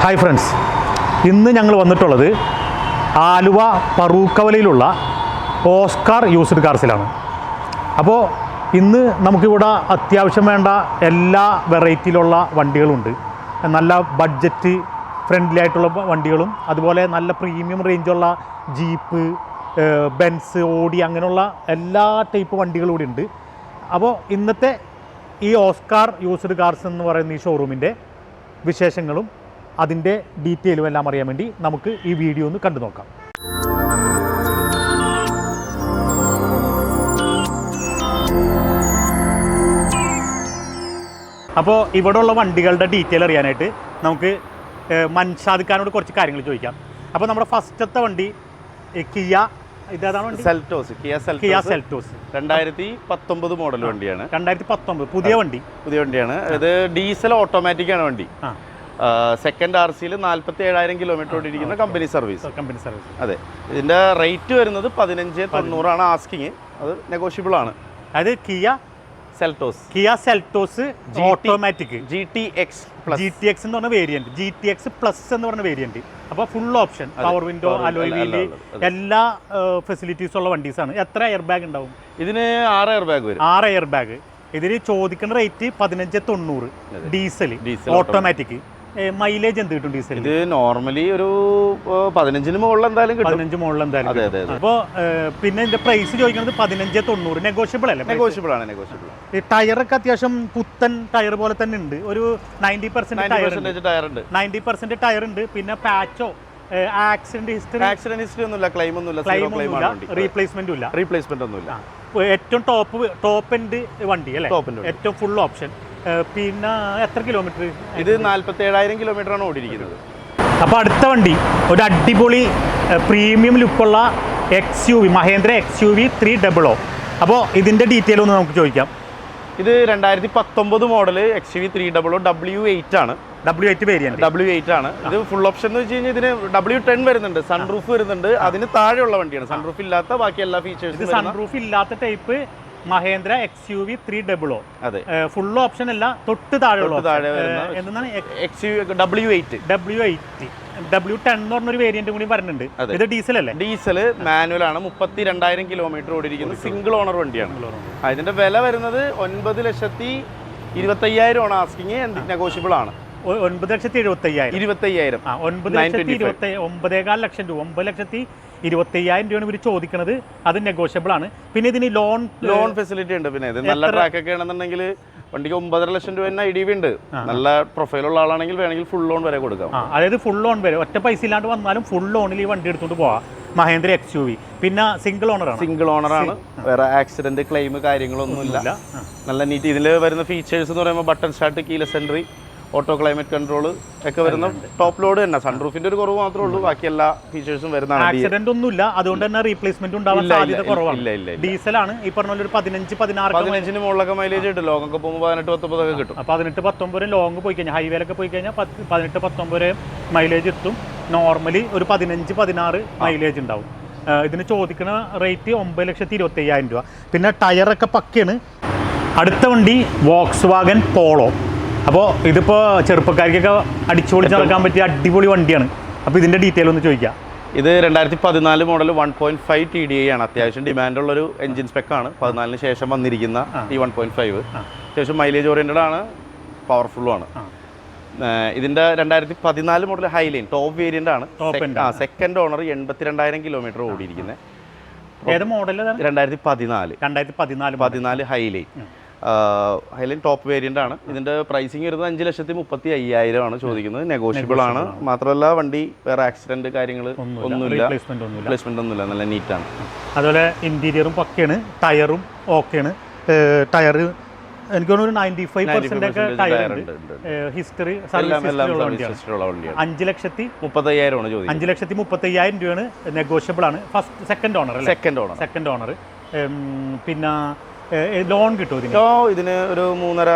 Hi friends ഇന്ന് ഞങ്ങൾ വന്നിട്ടുള്ളത് ആലുവ പറൂക്കവലയിലുള്ള ഓസ്കാർ യൂസ്ഡ് കാർസിലാണ് അപ്പോൾ ഇന്ന് നമുക്കിവിടെ അത്യാവശ്യം വേണ്ട എല്ലാ വെറൈറ്റിയിലുള്ള വണ്ടികളുണ്ട്. നല്ല ബഡ്ജറ്റ് ഫ്രണ്ട്ലി ആയിട്ടുള്ള വണ്ടികളും അതുപോലെ നല്ല പ്രീമിയം റേഞ്ചുള്ള ജീപ്പ് ബെൻസ് ഓടി അങ്ങനെയുള്ള എല്ലാ ടൈപ്പ് വണ്ടികളും ഇവിടെ ഉണ്ട്. അപ്പോൾ ഇന്നത്തെ ഈ ഓസ്കാർ യൂസ്ഡ് കാർസ് എന്ന് പറയുന്ന ഈ ഷോറൂമിന്റെ വിശേഷങ്ങളും അതിന്റെ ഡീറ്റെയിലും എല്ലാം അറിയാൻ വേണ്ടി നമുക്ക് ഈ വീഡിയോ ഒന്ന് കണ്ടു നോക്കാം. അപ്പോൾ ഇവിടെയുള്ള വണ്ടികളുടെ ഡീറ്റെയിൽ അറിയാനായിട്ട് നമുക്ക് ഏഹ്, കുറച്ച് കാര്യങ്ങൾ ചോദിക്കാം. അപ്പോൾ നമ്മുടെ ഫസ്റ്റത്തെ വണ്ടി Kia Seltos Kia Kia Seltos. രണ്ടായിരത്തി പത്തൊമ്പത് മോഡൽ വണ്ടിയാണ്. രണ്ടായിരത്തി പത്തൊമ്പത് പുതിയ വണ്ടി. പുതിയ വണ്ടിയാണ്. ഇത് ഡീസൽ ഓട്ടോമാറ്റിക് ആണ് വണ്ടി സെക്കൻഡ് ആർ സിയിൽ നാൽപ്പത്തി ഏഴായിരം കിലോമീറ്റർ ഓടിയിരിക്കുന്ന കമ്പനി സർവീസ് കമ്പനി സർവീസ് അതെ. ഇതിന്റെ റേറ്റ് വരുന്നത് പതിനഞ്ച് തൊണ്ണൂറാണ് ആസ്കിങ് അത് നെഗോഷ്യബിൾ ആണ്. അത് Kia Seltos Kia Seltos automatic G T X G T X എന്ന് പറഞ്ഞ variant G T X plus എന്ന് പറഞ്ഞ വേരിയന്റ് അപ്പോൾ full option power window alloy wheel എല്ലാ ഫെസിലിറ്റീസ് ഉള്ള വണ്ടീസാണ് എത്ര എയർ ബാഗ് ഉണ്ടാവും? ഇതിന് ആറ് എയർ ബാഗ് വരും. ആറ് എയർ ബാഗ് ഇതിന് ചോദിക്കുന്ന റേറ്റ് പതിനഞ്ച് തൊണ്ണൂറ്. ഡീസൽ ഓട്ടോമാറ്റിക് മൈലേജ് എന്ത് കിട്ടും ഡീസൽ ഇത് നോർമലി ഒരു പതിനഞ്ചിന് മുകളിൽ എന്തായാലും കിട്ടും. പതിനഞ്ച് മുകളിൽ എന്തായാലും അതെ അതെ അപ്പോൾ പിന്നെ ഇതിന്റെ പ്രൈസ് ചോദിക്കുന്നത് പതിനഞ്ച് തൊണ്ണൂറ്. നെഗോഷ്യബിൾ അല്ലേ? നെഗോഷ്യബിൾ ആണ് നെഗോഷ്യബിൾ ഈ ടയറൊക്കെ അത്യാവശ്യം പുത്തൻ ടയർ പോലെ തന്നെ ഉണ്ട്. ഒരു നയന്റി പെർസെന്റ് ടയർ ഉണ്ട്. നയന്റി പെർസെന്റ് ടയർ ഉണ്ട്. പിന്നെ പാച്ചോ ആക്സിഡന്റ് ഹിസ്റ്ററി ആക്സിഡന്റ് ഹിസ്റ്ററി ഒന്നുമില്ല. ക്ലെയിം ഒന്നുമില്ല. ക്ലെയിം ഒന്നുമില്ല. റീപ്ലേസ്മെന്റും ഇല്ല. റീപ്ലേസ്മെന്റ് ഒന്നുമില്ല. ഏറ്റവും ടോപ്പ് ടോപ്പ് എൻഡ് വണ്ടി അല്ലേ? ഏറ്റവും ഫുൾ ഓപ്ഷൻ പിന്നെ എത്ര കിലോമീറ്റർ ഇത് നാൽപ്പത്തി ഏഴായിരം കിലോമീറ്റർ ആണ് ഓടിയിരിക്കുന്നത്. അപ്പോൾ അടുത്ത വണ്ടി ഒരു അടിപൊളി premium ലുക്കുള്ള X U V Mahindra X U V three double O അപ്പോൾ ഇതിന്റെ ഡീറ്റെയിൽ ഒന്ന് നമുക്ക് ചോദിക്കാം. ഇത് രണ്ടായിരത്തി പത്തൊമ്പത് model X V three double O W eight ആണ്. W eight variant W eight ആണ്. ഇത് ഫുൾ ഓപ്ഷൻ എന്ന് വെച്ച് കഴിഞ്ഞാൽ ഇതിന് ഡബ്ല്യു ടെൻ വരുന്നുണ്ട് സൺറൂഫ് വരുന്നുണ്ട്. അതിന് താഴെയുള്ള വണ്ടിയാണ്. സൺറൂഫ് ഇല്ലാത്ത ബാക്കി എല്ലാ ഫീച്ചേഴ്സും സൺറൂഫ് ഇല്ലാത്ത type Mahindra X U V three double O അതെ. ഫുൾ ഓപ്ഷൻ അല്ല തൊട്ട് താഴെയുള്ള താഴെ എന്താണ് X U W eight W eight W ten എന്ന് പറഞ്ഞൊരു വേരിയന്റ് കൂടി പറഞ്ഞിട്ടുണ്ട് ഇത് ഡീസൽ അല്ലേ? ഡീസൽ മാനുവൽ ആണ്. മുപ്പത്തി രണ്ടായിരം കിലോമീറ്റർ ഓടിയിരിക്കുന്നത് സിംഗിൾ ഓണർ വണ്ടിയാണ്. അതിന്റെ വില വരുന്നത് ഒൻപത് ലക്ഷത്തി ഇരുപത്തയ്യായിരം ആണ്. ആസ്കിങ് നെഗോഷ്യബിൾ ആണ്. ഒൻപത് ലക്ഷത്തി എഴുപത്തി അയ്യായിരം ഇരുപത്തി അയ്യായിരം ഒൻപത് ലക്ഷത്തി ഇരുപത്തി ഒമ്പതേകാൽ ലക്ഷം രൂപ ഒമ്പത് ലക്ഷത്തി ഇരുപത്തി അയ്യായിരം രൂപയാണ് ഇവർ ചോദിക്കുന്നത് അത് നെഗോഷ്യബിൾ ആണ്. പിന്നെ ഇതിന് ലോൺ ലോൺ ഫെസിലിറ്റി ഉണ്ട് പിന്നെ. ഇത് നല്ല ട്രാക്ക് ഒക്കെ ആണെന്നുണ്ടെങ്കിൽ വണ്ടിക്ക് ഒമ്പതര ലക്ഷം രൂപ തന്നെ ഐ ഡി ഉണ്ട് നല്ല പ്രൊഫൈലുള്ള ആളാണെങ്കിൽ വേണമെങ്കിൽ ഫുൾ ലോൺ വരെ കൊടുക്കാം. അതായത് ഫുൾ ലോൺ വരെ. ഒറ്റ പൈസ ഇല്ലാണ്ട് വന്നാലും ഫുൾ ലോണിൽ ഈ വണ്ടി എടുത്തുകൊണ്ട് പോവാം. മഹേന്ദ്ര എക്സ് യു വി പിന്നെ സിംഗിൾ ഓണർ ആണ്. സിംഗിൾ ഓണർ ആണ്. വേറെ ആക്സിഡന്റ് ക്ലെയിം കാര്യങ്ങളൊന്നും ഇല്ല. നല്ല നീറ്റ് ഇതിൽ വരുന്ന ഫീച്ചേഴ്സ് എന്ന് പറയുമ്പോൾ button start keyless entry auto climate control ഒക്കെ വരുന്ന ടോപ്പ് ലോഡ് തന്നെ. സൺറൂഫിന്റെ ഒരു കുറവ് മാത്രമേ ഉള്ളൂ. ബാക്കി എല്ലാ ഫീച്ചേഴ്സും വരുന്നതാണ്. ആക്സിഡന്റ് ഒന്നുമില്ല. അതുകൊണ്ട് തന്നെ റീപ്ലേസ്മെന്റ് ഉണ്ടാവാൻ സാധ്യത കുറവാണ്. ഇല്ല. ഡീസലാണ് ഈ പറഞ്ഞ പോലെ ഒരു പതിനഞ്ച് പതിനാറ് പതിനഞ്ചിന് മുകളിലൊക്കെ മൈലേജ് കിട്ടും. ലോങ്ങൊക്കെ പോകുമ്പോൾ പതിനെട്ട് പത്തൊമ്പതൊക്കെ കിട്ടും. പതിനെട്ട് പത്തൊമ്പത് ലോങ് പോയി കഴിഞ്ഞാൽ ഹൈവേയിലൊക്കെ പോയി കഴിഞ്ഞാൽ പതിനെട്ട് പത്തൊമ്പത് മൈലേജ് എത്തും. നോർമലി ഒരു പതിനഞ്ച് പതിനാറ് മൈലേജ് ഉണ്ടാവും. ഇതിന് ചോദിക്കുന്ന റേറ്റ് ഒമ്പത് ലക്ഷത്തി ഇരുപത്തി അയ്യായിരം രൂപ. പിന്നെ ടയറൊക്കെ പക്കയാണ്. അടുത്ത വണ്ടി വോക്സ് വാഗൻ പോളോ അപ്പോൾ ഇതിപ്പോൾ ചെറുപ്പക്കാർക്കൊക്കെ അടിച്ചുപൊളിച്ച് നടക്കാൻ പറ്റിയ അടിപൊളി വണ്ടിയാണ്. അപ്പോൾ ഇതിന്റെ ഡീറ്റെയിൽ ഒന്ന് ചോദിക്കാം. ഇത് രണ്ടായിരത്തി പതിനാല് model one point five T D I ആണ്. അത്യാവശ്യം ഡിമാൻഡുള്ളൊരു എഞ്ചിൻ സ്പെക്ക് ആണ്. പതിനാലിന് ശേഷം വന്നിരിക്കുന്ന ഈ വൺ പോയിന്റ് ഫൈവ് അത്യാവശ്യം മൈലേജ് ഓറിയന്റഡ് ആണ്. പവർഫുള്ളും ആണ്. ഇതിന്റെ ഇതിന്റെ രണ്ടായിരത്തി പതിനാല് മോഡൽ ഹൈലൈൻ ടോപ്പ് വേരിയന്റ് ആണ്. ആ സെക്കൻഡ് ഓണർ എൺപത്തിരണ്ടായിരം കിലോമീറ്റർ ഓടിയിരിക്കുന്നത് രണ്ടായിരത്തി പതിനാല് രണ്ടായിരത്തി പതിനാല് പതിനാല് ഹൈലൈൻ ഹൈലൈൻ ടോപ്പ് വേരിയന്റ് ആണ്. ഇതിന്റെ പ്രൈസിങ് വരുന്നത് അഞ്ച് ലക്ഷത്തി മുപ്പത്തി അയ്യായിരം ആണ് ചോദിക്കുന്നത്. നെഗോഷ്യബിൾ ആണ്. മാത്രമല്ല വണ്ടി വേറെ ആക്സിഡന്റ് കാര്യങ്ങൾ ഒന്നുമില്ല. പ്ലേസ്മെന്റ് ഒന്നുമില്ല. നല്ല നീറ്റാണ് അതുപോലെ ഇന്റീരിയറും പക്കയാണ്. ടയറും ഓക്കെയാണ് ടയർ എനിക്ക് തോന്നുന്നു നയന്റി ഫൈവ് പെർസെന്റ് ഒക്കെ ടയർ ഹിസ്റ്ററി അഞ്ച് ലക്ഷത്തി മുപ്പത്തയ്യായിരം അഞ്ച് ലക്ഷത്തി മുപ്പത്തി അയ്യായിരം രൂപയാണ് നെഗോഷ്യബിൾ ആണ്. First second owner second owner second owner പിന്നെ ലോൺ കിട്ടും ഇതിന്? ഒരു മൂന്നര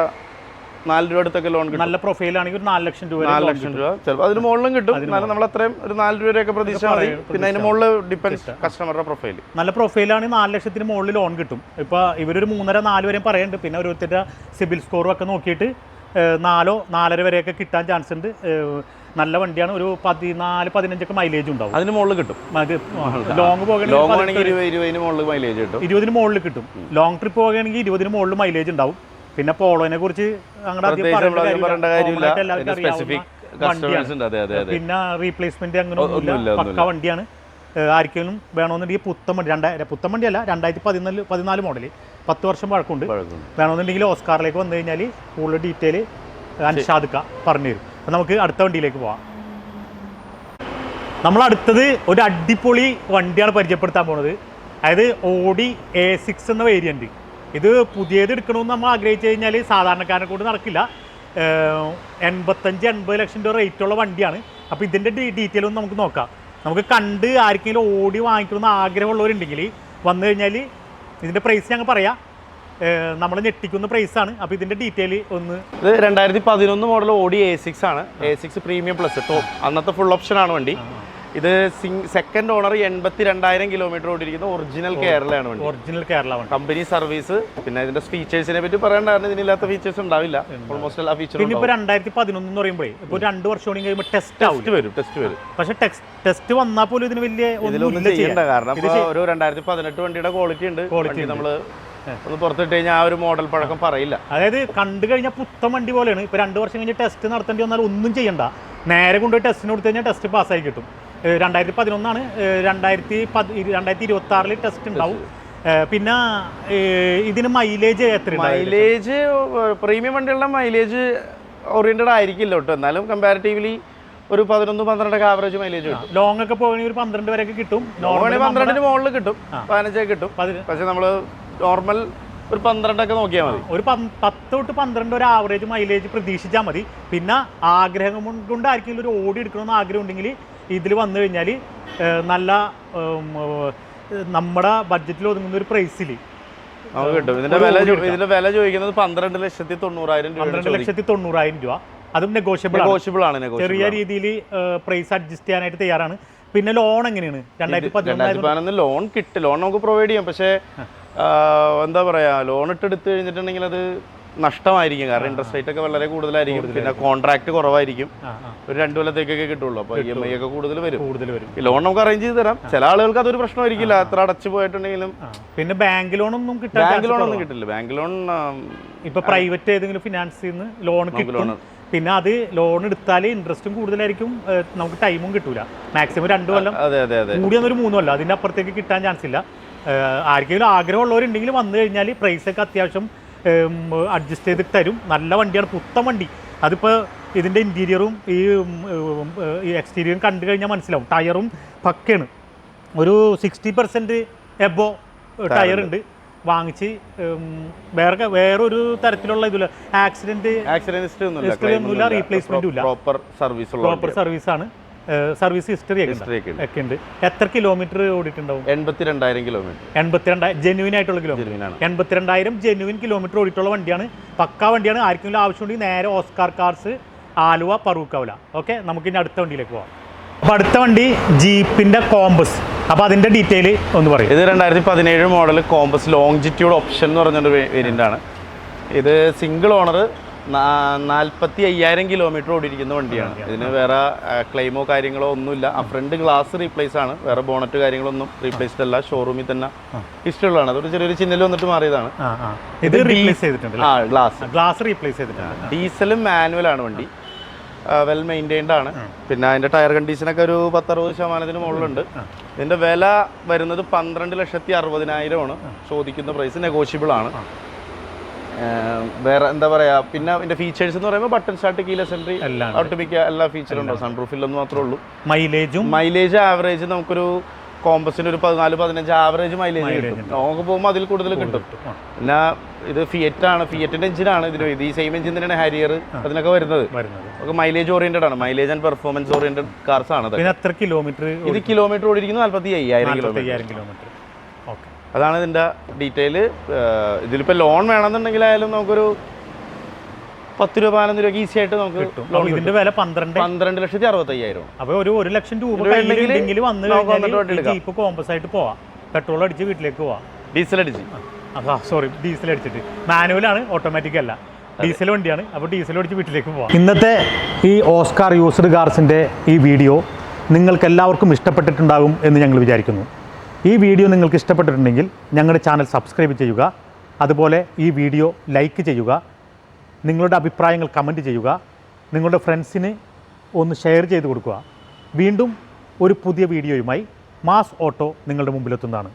നാല് രൂപ അടുത്തൊക്കെ ലോൺ കിട്ടും. നല്ല പ്രൊഫൈലാണെങ്കിൽ ഒരു നാല് ലക്ഷം രൂപ നാല് ലക്ഷം രൂപ. ചിലപ്പോൾ അതിന് മുകളിലും കിട്ടും. എന്നാലും നമ്മൾ അത്രയും ഒരു നാല് രൂപയൊക്കെ പ്രതീക്ഷ മതി. പിന്നെ അതിന് മുകളിൽ ഡിപ്പെൻഡ് കസ്റ്റമറുടെ പ്രൊഫൈൽ നല്ല പ്രൊഫൈൽ ആണെങ്കിൽ നാല് ലക്ഷത്തിന് മുകളിൽ ലോൺ കിട്ടും. ഇപ്പോൾ ഇവരൊരു മൂന്നര നാല് വരെയും പറയുന്നുണ്ട്. പിന്നെ ഓരോരുത്തരുടെ സിബിൽ സ്കോറും ഒക്കെ നോക്കിയിട്ട് നാലോ നാലര വരെയൊക്കെ കിട്ടാൻ ചാൻസ് ഉണ്ട്. നല്ല വണ്ടിയാണ്. ഒരു പതിനാല് പതിനഞ്ചൊക്കെ മൈലേജ് ഉണ്ടാവും. അതിന് മുകളിൽ കിട്ടും. ലോങ് പോകുകയാണെങ്കിൽ ഇരുപതിന് മുകളിൽ മൈലേജ് കിട്ടും. ഇരുപതിന് മുകളിൽ കിട്ടും. ലോങ് ട്രിപ്പ് പോകുകയാണെങ്കിൽ ഇരുപതിന് മുകളിൽ മൈലേജ് ഉണ്ടാവും. പിന്നെ പോളോനെ കുറിച്ച് പിന്നെ റീപ്ലേസ്മെന്റ് അങ്ങനെ പക്ക വണ്ടിയാണ്. ആർക്കെങ്കിലും വേണമെന്നുണ്ടെങ്കിൽ പുത്തൻ വണ്ടി രണ്ടായിരം പുത്തൻ വണ്ടിയല്ല രണ്ടായിരത്തി പതിനാല് പതിനാല് മോഡൽ പത്ത് വർഷം വഴക്കുണ്ട്. വേണമെന്നുണ്ടെങ്കിൽ ഓസ്കാറിലേക്ക് വന്നു കഴിഞ്ഞാൽ കൂടുതൽ ഡീറ്റെയിൽ അൻഷാദ് ക പറഞ്ഞു തരും അപ്പം നമുക്ക് അടുത്ത വണ്ടിയിലേക്ക് പോവാം. നമ്മൾ അടുത്തത് ഒരു അടിപൊളി വണ്ടിയാണ് പരിചയപ്പെടുത്താൻ പോണത്. അതായത് ഓടി എ സിക്സ് എന്ന വേരിയന്റ് ഇത് പുതിയത് എടുക്കണമെന്ന് നമ്മൾ ആഗ്രഹിച്ചു കഴിഞ്ഞാൽ സാധാരണക്കാരനെ കൊണ്ട് നടക്കില്ല. എൺപത്തഞ്ച് എൺപത് ലക്ഷം രൂപ റേറ്റുള്ള വണ്ടിയാണ്. അപ്പോൾ ഇതിന്റെ ഡീറ്റെയിൽ ഒന്ന് നമുക്ക് നോക്കാം. നമുക്ക് കണ്ട് ആർക്കെങ്കിലും ഓടി വാങ്ങിക്കണമെന്ന് ആഗ്രഹമുള്ളവരുണ്ടെങ്കിൽ വന്നു കഴിഞ്ഞാൽ ഇതിന്റെ പ്രൈസ് ഞങ്ങൾ പറയാം. നമ്മൾ ഞെട്ടിക്കുന്ന ആണ്. അപ്പൊ ഇതിന്റെ ഡീറ്റെയിൽ ഒന്ന് ഇത് രണ്ടായിരത്തി പതിനൊന്ന് മോഡൽ ഓടി എ സിക്സ് ആണ്. A six premium plus top അന്നത്തെ ഫുൾ ഓപ്ഷൻ ആണ് വണ്ടി. ഇത് സെക്കൻഡ് ഓണർ എൺപത്തി രണ്ടായിരം കിലോമീറ്റർ ഓടിയിരിക്കുന്ന ഒറിജിനൽ കേരളയാണ് വണ്ടി. ഒറിജിനൽ കേരള കമ്പനി സർവീസ് പിന്നെ ഇതിന്റെ ഫീച്ചേഴ്സിനെ പറ്റി പറയണ്ടായിരുന്നു. ഇതിനില്ലാത്ത ഫീച്ചേഴ്സ് ഉണ്ടാവില്ല. ഓൾമോസ്റ്റ് എല്ലാ ഫീച്ചറും പിന്നെ ഇപ്പോൾ രണ്ടായിരത്തി പതിനൊന്ന് എന്ന് പറയുമ്പോഴേ ഇപ്പോൾ രണ്ട് വർഷം കഴിയുമ്പോൾ ടെസ്റ്റ് ആവും. ടെസ്റ്റ് വരും ടെസ്റ്റ് വരും. പക്ഷെ ടെസ്റ്റ് വന്നാൽ പോലും ഇതിന് വലിയ ഇതിലൊന്നും ചെയ്യണ്ട. കാരണം ഒരു രണ്ടായിരത്തി പതിനെട്ട് വണ്ടിയുടെ ക്വാളിറ്റി ഉണ്ട്. ക്വാളിറ്റി. നമ്മൾ ഒന്ന് പുറത്തിട്ട് കഴിഞ്ഞാൽ ആ ഒരു മോഡൽ പഴക്കം പറയില്ല. അതായത് കണ്ടു കഴിഞ്ഞാൽ പുത്തൻ വണ്ടി പോലെയാണ്. ഇപ്പോൾ രണ്ട് വർഷം കഴിഞ്ഞ് ടെസ്റ്റ് നടത്തേണ്ടി വന്നാൽ ഒന്നും ചെയ്യണ്ട. നേരെ കൊണ്ടുപോയി ടെസ്റ്റിന് കൊടുത്തു കഴിഞ്ഞാൽ ടെസ്റ്റ് പാസ്സായി കിട്ടും. രണ്ടായിരത്തി പതിനൊന്നാണ് രണ്ടായിരത്തി പതി രണ്ടായിരത്തി ഇരുപത്തി ആറിൽ ടെസ്റ്റ് ഉണ്ടാവും പിന്നെ ഇതിന് മൈലേജ് എത്ര മൈലേജ് പ്രീമിയം വണ്ടികളുടെ മൈലേജ് ഓറിയന്റഡ് ആയിരിക്കില്ല കേട്ടോ. എന്നാലും കമ്പാരിറ്റീവ്ലി ഒരു പതിനൊന്ന് പന്ത്രണ്ടൊക്കെ ആവറേജ് മൈലേജ് കിട്ടും. ലോങ് ഒക്കെ പോകണമെങ്കിൽ ഒരു പന്ത്രണ്ട് വരെയൊക്കെ കിട്ടും. പന്ത്രണ്ടിന് മുകളിൽ കിട്ടും. പതിനഞ്ചൊക്കെ കിട്ടും. പക്ഷെ നമ്മൾ നോർമൽ ഒരു പന്ത്രണ്ടൊക്കെ നോക്കിയാൽ മതി. ഒരു പത്ത് തൊട്ട് പന്ത്രണ്ട് ഒരു ആവറേജ് മൈലേജ് പ്രതീക്ഷിച്ചാൽ മതി. പിന്നെ ആഗ്രഹം കൊണ്ട് ആർക്കെങ്കിലും ഒരു ഓടി എടുക്കണമെന്ന് ആഗ്രഹം ഉണ്ടെങ്കിൽ ഇതിൽ വന്നു കഴിഞ്ഞാൽ നല്ല നമ്മുടെ ബഡ്ജറ്റിൽ ഒതുങ്ങുന്ന ഒരു പ്രൈസിൽ നമുക്ക് കിട്ടും. ഇതിന്റെ വില ഇതിന്റെ വില ചോദിക്കുന്നത് പന്ത്രണ്ട് ലക്ഷത്തി തൊണ്ണൂറായിരം രൂപ പന്ത്രണ്ട് ലക്ഷത്തി തൊണ്ണൂറായിരം രൂപ. അതും നെഗോഷ്യബിൾ നെഗോഷ്യബിൾ ആണ് ചെറിയ രീതിയിൽ പ്രൈസ് അഡ്ജസ്റ്റ് ചെയ്യാനായിട്ട് തയ്യാറാണ്. പിന്നെ ലോൺ എങ്ങനെയാണ്? രണ്ടായിരത്തി പതിനൊന്ന് ലോൺ കിട്ടും. ലോൺ നമുക്ക് പ്രൊവൈഡ് ചെയ്യാം. പക്ഷേ എന്താ പറയാ ലോൺ ഇട്ട് എടുത്തു കഴിഞ്ഞിട്ടുണ്ടെങ്കിൽ അത് നഷ്ടമായിരിക്കും. കാരണം ഇൻട്രസ്റ്റ് റേറ്റ് ഒക്കെ വളരെ കൂടുതലായിരിക്കും. പിന്നെ കോൺട്രാക്ട് കുറവായിരിക്കും. ഒരു രണ്ടു കൊല്ലത്തേക്കൊക്കെ കിട്ടുള്ളൂ. അപ്പോൾ ഇ എം ഐ ഒക്കെ കൂടുതൽ വരും. കൂടുതൽ വരും. ലോൺ നമുക്ക് അറേഞ്ച് ചെയ്ത് തരാം. ചില ആളുകൾക്ക് അതൊരു പ്രശ്നമായിരിക്കില്ല. അത്ര അടച്ചു പോയിട്ടുണ്ടെങ്കിലും പിന്നെ ബാങ്ക് ലോണൊന്നും കിട്ടില്ല ബാങ്ക് ഒന്നും കിട്ടില്ല. ബാങ്ക് ലോൺ ഇപ്പൊ പ്രൈവറ്റ് ഏതെങ്കിലും ഫിനാൻസിൽ നിന്ന് ലോൺ കിട്ടും. പിന്നെ അത് ലോൺ എടുത്താൽ ഇൻട്രസ്റ്റും കൂടുതലായിരിക്കും. നമുക്ക് ടൈമും കിട്ടൂല. മാക്സിമം രണ്ടു കൊല്ലം. അതെ അതെ അതെ. കൂടിയൊന്നൊരു മൂന്ന് കൊല്ലം. അതിന്റെ അപ്പുറത്തേക്ക് കിട്ടാൻ ചാൻസ് ഇല്ല. ആർക്കെങ്കിലും ആഗ്രഹമുള്ളവരുണ്ടെങ്കിൽ വന്നു കഴിഞ്ഞാൽ പ്രൈസൊക്കെ അത്യാവശ്യം അഡ്ജസ്റ്റ് ചെയ്ത് തരും. നല്ല വണ്ടിയാണ് പുത്തൻ വണ്ടി. അതിപ്പോൾ ഇതിന്റെ ഇന്റീരിയറും ഈ എക്സ്റ്റീരിയറും കണ്ടു കഴിഞ്ഞാൽ മനസ്സിലാവും. ടയറും പക്കയാണ്. ഒരു സിക്സ്റ്റി പെർസെന്റ് എബോ ടയറുണ്ട് വാങ്ങിച്ച് വേറെ വേറൊരു തരത്തിലുള്ള ഇതില്ല ആക്സിഡന്റ് ആക്സിഡന്റ് ഹിസ്റ്ററി ഒന്നുമില്ല, replacement ഇല്ല. പ്രോപ്പർ സർവീസ് പ്രോപ്പർ സർവീസാണ് സർവീസ് ഹിസ്റ്ററി ഒക്കെ ഉണ്ട്. എത്ര കിലോമീറ്റർ ഓടിയിട്ടുണ്ടാവും? എൺപത്തിരണ്ടായിരം കിലോമീറ്റർ എൺപത്തിരണ്ടായിരം ജെന്യൂൻ ആയിട്ടുള്ള കിലോമീറ്റർ എൺപത്തിരണ്ടായിരം ജെന്യൂൻ കിലോമീറ്റർ ഓടിയിട്ടുള്ള വണ്ടിയാണ്. പക്കാ വണ്ടിയാണ്. ആർക്കെങ്കിലും ആവശ്യമുണ്ടെങ്കിൽ നേരെ ഓസ്കാർ കാർസ് ആലുവ പറൂക്കാവില. ഓക്കെ നമുക്ക് ഇനി അടുത്ത വണ്ടിയിലേക്ക് പോവാം. അപ്പോൾ അടുത്ത വണ്ടി ജീപ്പിന്റെ കോമ്പസ്. അപ്പോൾ അതിന്റെ ഡീറ്റെയിൽ ഒന്ന് പറയും. ഇത് രണ്ടായിരത്തി പതിനേഴ് മോഡൽ കോമ്പസ് ലോങ്ജിറ്റ്യൂഡ് ഓപ്ഷൻ എന്ന് പറഞ്ഞൊരു വേരിയന്റ് ആണ്. ഇത് സിംഗിൾ ഓണർ നാൽപ്പത്തി അയ്യായിരം കിലോമീറ്റർ ഓടിയിരിക്കുന്ന വണ്ടിയാണ്. ഇതിന് വേറെ ക്ലെയിമോ കാര്യങ്ങളോ ഒന്നുമില്ല. ആ ഫ്രണ്ട് ഗ്ലാസ് റീപ്ലേസ് ആണ്. വേറെ ബോണറ്റ് കാര്യങ്ങളൊന്നും റീപ്ലേസ്ഡ് അല്ല. ഷോറൂമിൽ തന്നെ ഇഷ്ടമുള്ളതാണ്. അതൊരു ചെറിയൊരു ചിഹ്നൽ വന്നിട്ട് മാറിയതാണ്. ഇത് റീപ്ലേസ് ചെയ്തിട്ടുണ്ട് ആ ഗ്ലാസ് ഗ്ലാസ് റീപ്ലേസ് ചെയ്തിട്ടുണ്ട്. ഡീസലും മാനുവലാണ് വണ്ടി. വെൽ മെയിന്റൈൻഡ് ആണ്. പിന്നെ അതിന്റെ ടയർ കണ്ടീഷനൊക്കെ ഒരു പത്തറുപത് ശതമാനത്തിന് മുകളിലുണ്ട്. ഇതിന്റെ വില വരുന്നത് പന്ത്രണ്ട് ലക്ഷത്തി അറുപതിനായിരമാണ്. ചോദിക്കുന്ന പ്രൈസ് നെഗോഷ്യബിൾ ആണ്. വേറെ എന്താ പറയാ പിന്നെ ഇതിന്റെ ഫീച്ചേഴ്സ് എന്ന് പറയുമ്പോൾ ബട്ടൺ സ്റ്റാർട്ട് കീല സെൻട്രി ഒട്ടുമിക്ക എല്ലാ ഫീച്ചറും ഉണ്ടാവും സൺറൂഫിലൊന്നും മാത്രമേ ഉള്ളൂ. മൈലേജും മൈലേജ് ആവറേജ് നമുക്കൊരു കോമ്പസിന് ഒരു പതിനാല് പതിനഞ്ച് ആവറേജ് മൈലേജ് കിട്ടും. ലോങ് പോകുമ്പോൾ അതിൽ കൂടുതൽ കിട്ടും. പിന്നെ ഇത് ഫിയറ്റ് ആണ്. ഫിയറ്റിന്റെ എഞ്ചിനാണ് ഇതിന് ഇത് ഈ സെയിം എഞ്ചിൻ തന്നെയാണ് ഹാരിയർ അതിനൊക്കെ വരുന്നത്. നമുക്ക് മൈലേജ് ഓറിയന്റഡ് ആണ്. Mileage and performance oriented cars ആണ് പിന്നെ എത്ര കിലോമീറ്റർ ഇത് കിലോമീറ്റർ ഓടിയിരിക്കുന്നത് നാല്പത്തി അയ്യായിരം കിലോമീറ്റർ അതാണ് ഇതിന്റെ ഡീറ്റെയിൽ ഇതിലിപ്പോൾ ലോൺ വേണമെന്നുണ്ടെങ്കിലായാലും നമുക്കൊരു പത്ത് രൂപ പതിനൊന്ന് രൂപ ഈസി ആയിട്ട് നമുക്ക് കിട്ടും. ലോൺ ഇതിന്റെ വില പന്ത്രണ്ട് പന്ത്രണ്ട് ലക്ഷത്തി അറുപത്തി അയ്യായിരം അപ്പോൾ ഒരു ഒരു ലക്ഷം രൂപ ഉണ്ടെങ്കിൽ വന്ന് ജീപ്പ് കോമ്പസ് ആയിട്ട് പോവാം. പെട്രോൾ അടിച്ച് വീട്ടിലേക്ക് പോവാം. ഡീസൽ അടിച്ച്. സോറി ഡീസൽ അടിച്ചിട്ട്. മാനുവലാണ് ഓട്ടോമാറ്റിക് അല്ല. ഡീസൽ വണ്ടിയാണ് അപ്പോൾ ഡീസൽ അടിച്ച് വീട്ടിലേക്ക് പോവാം. ഇന്നത്തെ ഈ ഓസ്കാർ യൂസ്ഡ് കാർസിന്റെ ഈ വീഡിയോ നിങ്ങൾക്ക് എല്ലാവർക്കും ഇഷ്ടപ്പെട്ടിട്ടുണ്ടാകും എന്ന് ഞങ്ങൾ വിചാരിക്കുന്നു. ഈ വീഡിയോ നിങ്ങൾക്ക് ഇഷ്ടപ്പെട്ടിട്ടുണ്ടെങ്കിൽ ഞങ്ങളുടെ ചാനൽ സബ്സ്ക്രൈബ് ചെയ്യുക അതുപോലെ ഈ വീഡിയോ ലൈക്ക് ചെയ്യുക നിങ്ങളുടെ അഭിപ്രായങ്ങൾ കമന്റ് ചെയ്യുക നിങ്ങളുടെ ഫ്രണ്ട്സിന് ഒന്ന് ഷെയർ ചെയ്ത് കൊടുക്കുക. വീണ്ടും ഒരു പുതിയ വീഡിയോയുമായി മാസ് ഓട്ടോ നിങ്ങളുടെ മുമ്പിലെത്തുന്നതാണ്.